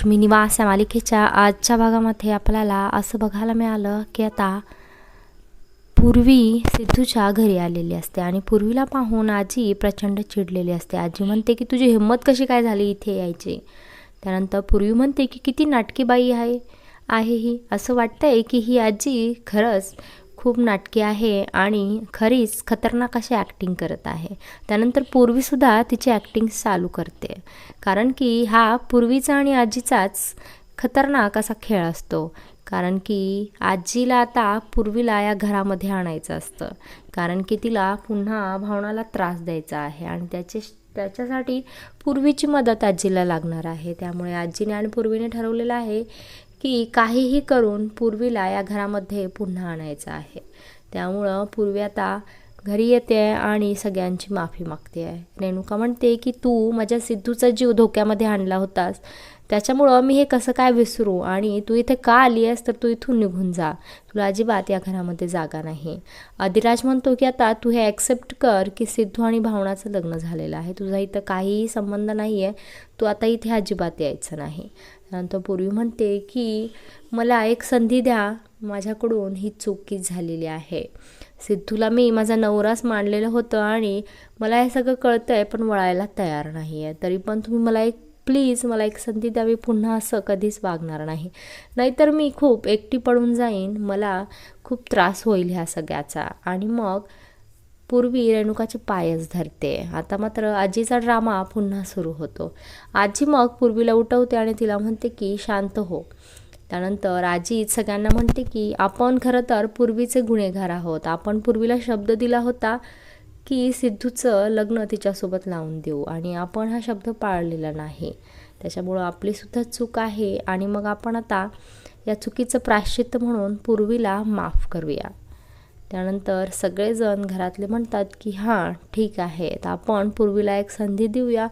लक्ष्मी निवास या मालिकेच्या आजच्या भागामध्ये आपल्याला असं बघायला मिळालं की आता पूर्वी सिद्धूच्या घरी आलेली असते आणि पूर्वीला पाहून आजी प्रचंड चिडलेली असते. आजी म्हणते की तुझी हिंमत कशी काय झाली इथे यायची? त्यानंतर पूर्वी म्हणते की किती नाटकी बाई आहे आहे ही. असं वाटतंय की ही आजी खरंच खूप नाटकी आहे आणि खरीच खतरनाक अशी ॲक्टिंग करत आहे. त्यानंतर पूर्वीसुद्धा तिची ॲक्टिंग चालू करते. कारण की हा पूर्वीचा आणि आजीचाच खतरनाक असा खेळ असतो. कारण की आजीला आता पूर्वीला या घरामध्ये आणायचं असतं. कारण की तिला पुन्हा भावनाला त्रास द्यायचा आहे आणि त्याचे त्याच्यासाठी पूर्वीची मदत आजीला लागणार आहे. त्यामुळे आजीने आणि पूर्वीने ठरवलेलं आहे की काहीही करून पूर्वीला या घरामध्ये पुन्हा आणायचं आहे. त्यामुळं पूर्वी आता घरी येते आहे आणि सगळ्यांची माफी मागते. आहे रेणुका म्हणते की तू माझ्या सिद्धूचा जीव धोक्यामध्ये आणला होतास. त्याच्यामुळं मी हे कसं काय विसरू? आणि तू इथे का आली आहेस तर तू इथून निघून जा. तुला अजिबात या घरामध्ये जागा नाही. अधिराज म्हणतो की आता तू हे ॲक्सेप्ट कर की सिद्धू आणि भावनाचं लग्न झालेलं आहे. तुझा इथं काहीही संबंध नाही आहे तू आता इथे अजिबात यायचं नाही. नंतर पूर्वी म्हणते की मला एक संधी द्या माझ्याकडून ही चुकीच झालेली आहे. सिद्धूला मी माझा नवराच मांडलेलं होतं आणि मला हे सगळं कळतं आहे पण वळायला तयार नाही आहे तरी पण तुम्ही मला एक प्लीज मला एक संधी द्यावी पुन्हा असं कधीच वागणार नाही. नाहीतर मी खूप एकटी पडून जाईन मला खूप त्रास होईल ह्या सगळ्याचा. आणि मग पूर्वी रेणुकाचे पायच धरते. आता मात्र आजीचा ड्रामा पुन्हा सुरू होतो. आजी मग पूर्वीला उठवते आणि तिला म्हणते की शांत हो. त्यानंतर आजी सगळ्यांना म्हणते की आपण खरं तर पूर्वीचे गुन्हेगार आहोत. आपण पूर्वीला शब्द दिला होता की सिद्धूचं लग्न तिच्यासोबत लावून देऊ आणि आपण हा शब्द पाळलेला नाही. त्याच्यामुळं आपलीसुद्धा चूक आहे आणि मग आपण आता या चुकीचं प्राश्चित्त म्हणून पूर्वीला माफ करूया. त्यानंतर सगळेजण घरातले म्हणतात की हां ठीक आहे तर आपण पूर्वीला एक संधी देऊया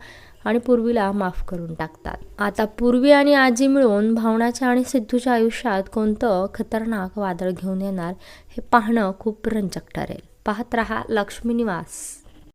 आणि पूर्वीला माफ करून टाकतात. आता पूर्वी आणि आजी मिळून भावनाच्या आणि सिद्धूच्या आयुष्यात कोणतं खतरनाक वादळ घेऊन येणार हे पाहणं खूप रंजक ठरेल. पाहत रहा लक्ष्मी निवास.